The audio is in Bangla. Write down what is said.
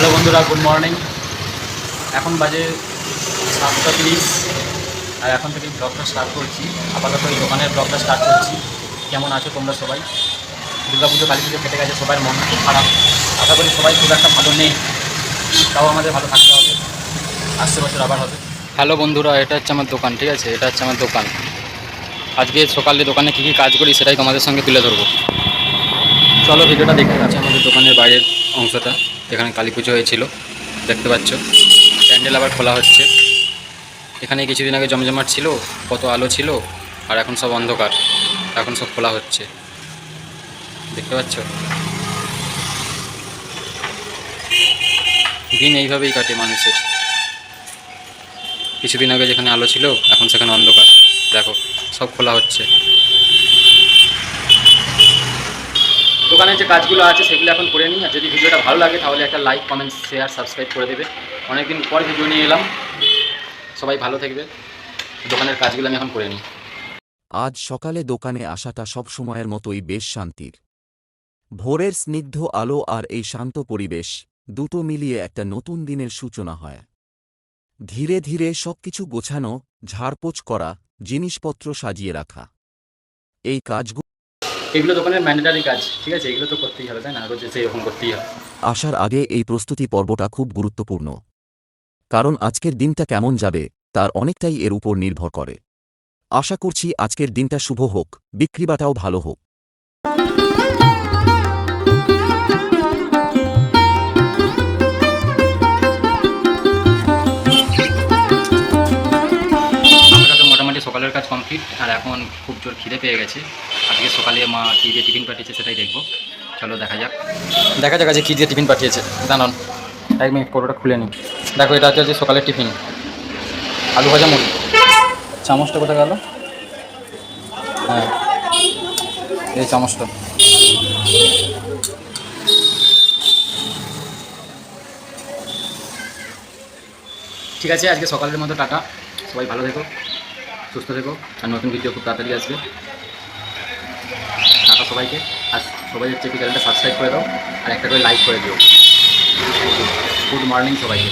হ্যালো বন্ধুরা, গুড মর্নিং। এখন বাজে সাতটা তিরিশ, আর এখন থেকে ব্লগটা স্টার্ট করছি। আপাতত এই দোকানের ব্লগটা স্টার্ট করছি। কেমন আছো তোমরা সবাই? দুর্গা পুজো কালী পুজো কেটে গেছে, সবার মন খুব খারাপ। আশা করি সবাই খুব একটা ভালো নেই। তাও আমাদের ভালো থাকতে হবে। আসছে বছর আবার হবে। হ্যালো বন্ধুরা, এটা হচ্ছে আমার দোকান, ঠিক আছে? এটা হচ্ছে আমার দোকান। আজকে সকালে দোকানে কী কী কাজ করি সেটাই তোমাদের সঙ্গে তুলে ধরবো। চলো ভিডিওটা দেখতে পাচ্ছি আমাদের দোকানের বাইরের অংশটা। যেখানে কালী পুজো হয়েছিল, দেখতে পাচ্ছ। প্যান্ডেল আবার খোলা হচ্ছে। এখানে কিছুদিন আগে জমজমাট ছিল, কত আলো ছিল, আর এখন সব অন্ধকার। এখন সব খোলা হচ্ছে। দেখতে পাচ্ছ? দিন এইভাবেই কাটে মানুষের। কিছুদিন আগে যেখানে আলো ছিল, এখন সেখানে অন্ধকার। দেখো, সব খোলা হচ্ছে। দোকানের যে কাজগুলো আছে সেগুলো এখন করে নিই। আর যদি ভিডিওটা ভালো লাগে তাহলে একটা লাইক কমেন্ট শেয়ার সাবস্ক্রাইব করে দেবে। অনেকদিন পর ভিডিও নিয়ে এলাম। সবাই ভালো থাকবে। দোকানের কাজগুলো আমি এখন করে নিই। আজ সকালে দোকানে আসাটা সব সময়ের মতোই বেশ শান্তির। ভোরের স্নিগ্ধ আলো আর এই শান্ত পরিবেশ দুটো মিলিয়ে একটা নতুন দিনের সূচনা হয়। ধীরে ধীরে সবকিছু গোছানো, ঝাড়পোছ করা, জিনিসপত্র সাজিয়ে রাখা। এই কাজগুলো এগুলো দোকানের ম্যান্ডেটারি কাজ, ঠিক আছে? এগুলো তো করতেই হবে, তাই না? রোজ এসে এরকম করতেই হবে। আসার আগে এই প্রস্তুতি পর্বটা খুব গুরুত্বপূর্ণ। কারণ আজকের দিনটা কেমন যাবে, তার অনেকটাই এর উপর নির্ভর করে। আশা করছি আজকের দিনটা শুভ হোক, বিক্রিবাটাও ভালো হোক। সকালের কাজ কমপ্লিট আর এখন খুব জোর খিদে পেয়ে গেছে। আজকে সকালে মা কী দিয়ে টিফিন পাঠিয়েছে সেটাই দেখব। চলো দেখা যাক। দেখা যাক আজকে কী দিয়ে টিফিন পাঠিয়েছে। জানান এক মিনিট পরোটা খুলে নিই। দেখো, এটা হচ্ছে সকালের টিফিন আলু ভাজা মুড়ি। চামচটা কোথায় গেল? হ্যাঁ এই চামচটা। ঠিক আছে, আজকে সকালের মতো টাটা। সবাই ভালো থেকো। সুস্থ থেকো আর নতুন ভিডিও খুব তাড়াতাড়ি আসবে। টাকা সবাইকে। আর সবাই হচ্ছে চ্যানেলটা সাবস্ক্রাইব করে দাও আর একটা করে লাইক করে দিও। গুড মর্নিং সবাইকে।